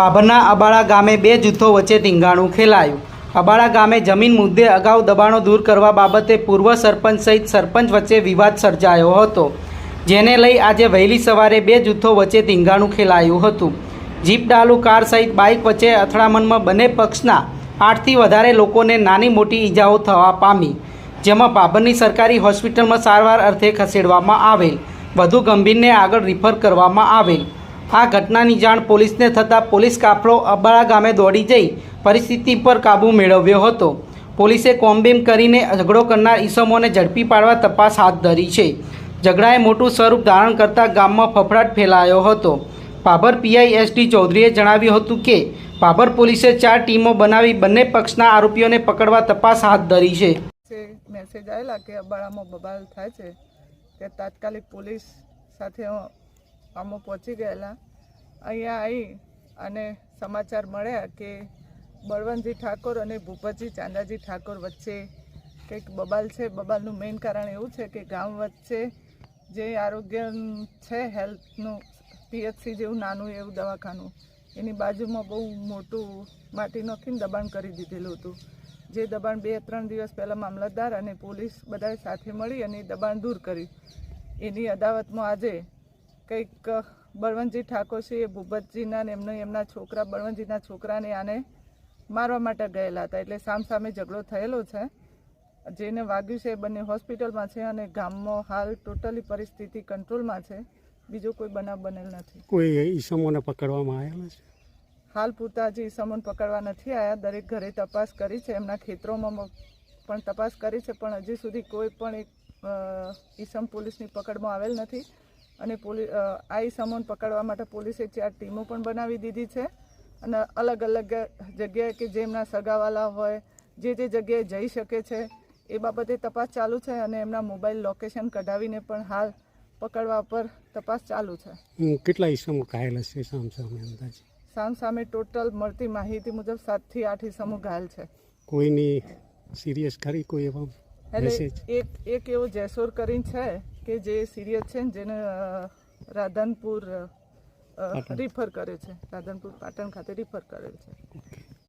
પાભરના અબાળા ગામે બે જૂથો વચ્ચે ધીંગાણું ખેલાયું. અબાળા ગામે જમીન મુદ્દે અગાઉ દબાણો દૂર કરવા બાબતે પૂર્વ સરપંચ સહિત સરપંચ વચ્ચે વિવાદ સર્જાયો હતો, જેને લઈ આજે વહેલી સવારે બે જૂથો વચ્ચે ધીંગાણું ખેલાયું હતું. જીપ, ડાલુ, કાર સહિત બાઇક વચ્ચે અથડામણમાં બંને પક્ષના આઠથી વધારે લોકોને નાની મોટી ઈજાઓ થવા પામી, જેમાં પાભરની સરકારી હોસ્પિટલમાં સારવાર અર્થે ખસેડવામાં આવેલ. વધુ ગંભીરને આગળ રિફર કરવામાં આવેલ. આ ઘટનાની જાણ પોલીસને થતાં પોલીસ કાફલો અબાળા ગામે દોડી જઈ પરિસ્થિતિ પર કાબૂ મેળવ્યો હતો. પોલીસે કોમ્બીમ કરીને ઝઘડો કરનાર ઈસમોને ઝડપી પાડવા તપાસ હાથ ધરી છે. ઝઘડાએ મોટું સ્વરૂપ ધારણ કરતા ગામમાં ફફડાટ ફેલાયો હતો. પાભર પીઆઈ એસડી ચૌધરીએ જણાવ્યું હતું કે પાભર પોલીસે ચાર ટીમો બનાવી બંને પક્ષના આરોપીઓને પકડવા તપાસ હાથ ધરી છે. છે મેસેજ આવેલા કે અબાળામાં બબાલ થાય છે. તે તાત્કાલિક પોલીસ સાથે અમે પહોંચી ગયેલા. અહીંયા આવી અને સમાચાર મળ્યા કે બળવંતજી ઠાકોર અને ભૂપતજી ચાંદાજી ઠાકોર વચ્ચે કંઈક બબાલ છે. બબાલનું મેઇન કારણ એવું છે કે ગામ વચ્ચે જે આરોગ્ય છે હેલ્થનું પીએચસી જેવું નાનું એવું દવાખાનું, એની બાજુમાં બહુ મોટું માટી નાખીને દબાણ કરી દીધેલું હતું. જે દબાણ બે ત્રણ દિવસ પહેલાં મામલતદાર અને પોલીસ બધાએ સાથે મળી અને દબાણ દૂર કર્યું એની અદાવતમાં આજે કંઈક બળવંતજી ઠાકોર છે એ ભૂપતજીના ને એમનો એમના છોકરા બળવંતજીના છોકરાને આને મારવા માટે ગયેલા હતા. એટલે સામસામે ઝઘડો થયેલો છે. જેને વાગ્યું છે એ બંને હોસ્પિટલમાં છે અને ગામમાં હાલ ટોટલી પરિસ્થિતિ કંટ્રોલમાં છે. બીજો કોઈ બનાવ બનેલ નથી. કોઈ ઈસમોને પકડવામાં આવેલા છે? હાલ પૂરતા હજી ઈસમોને પકડવા નથી આવ્યા દરેક ઘરે તપાસ કરી છે. એમના ખેતરોમાં પણ તપાસ કરી છે પણ હજી સુધી કોઈ પણ એક ઈસમ પોલીસની પકડમાં આવેલ નથી. અને પોલીસ આઈ આ ઈસમોને પકડવા માટે પોલીસે ચાર ટીમો પણ બનાવી દીધી છે. અને અલગ અલગ જગ્યાએ કે જેમના સગાવાલા હોય જે જે જગ્યાએ જઈ શકે છે એ બાબતે તપાસ ચાલુ છે અને એમના મોબાઈલ લોકેશન કઢાવીને પણ હાલ પકડવા પર તપાસ ચાલુ છે. કેટલા ઈસમો ઘાયલ હશે સામ સામે અંદાજે? સામ સામે ટોટલ મળતી માહિતી મુજબ સાતથી આઠ ઈસમો ઘાયલ છે. કોઈની સિરિયસ ખરી કોઈ એવા એટલે એક એક એવો જેસોર કરીને છે કે જે સિરિયસ છે જેને રાધનપુર રિફર કરે છે. રાધનપુર પાટણ ખાતે રિફર કરે છે.